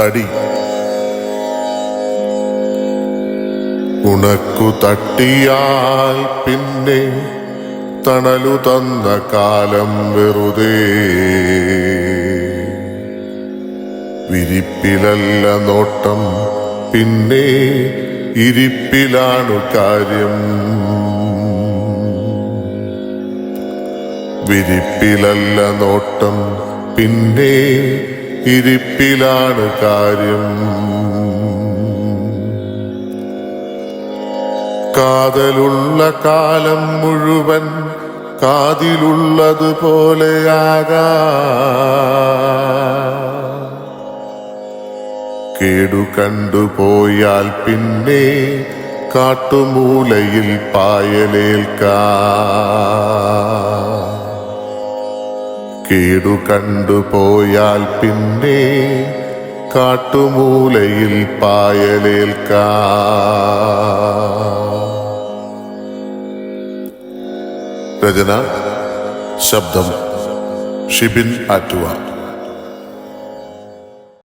തടി. ഉണക്കു തട്ടിയാൽ പിന്നെ തണലു തന്ന കാലം വെറുതെ. വിരിപ്പിലല്ല നോട്ടം പിന്നെ ഇരിപ്പിലാണു കാര്യം. വിരിപ്പിലല്ല നോട്ടം പിന്നെ ഇരിപ്പിലാണ് കാര്യം. കാതലുള്ള കാലം മുഴുവൻ കാതിലുള്ളതുപോലെയാകാ. കേടു കണ്ടുപോയാൽ പിന്നെ കാട്ടുമൂലയിൽ പായലേൽക്കാ. കേടു കണ്ടുപോയാൽ പിന്നെ കാട്ടുമൂലയിൽ പായലേൽക്കാ. രചന ശബ്ദം ഷിബിൻ ആറ്റുവ.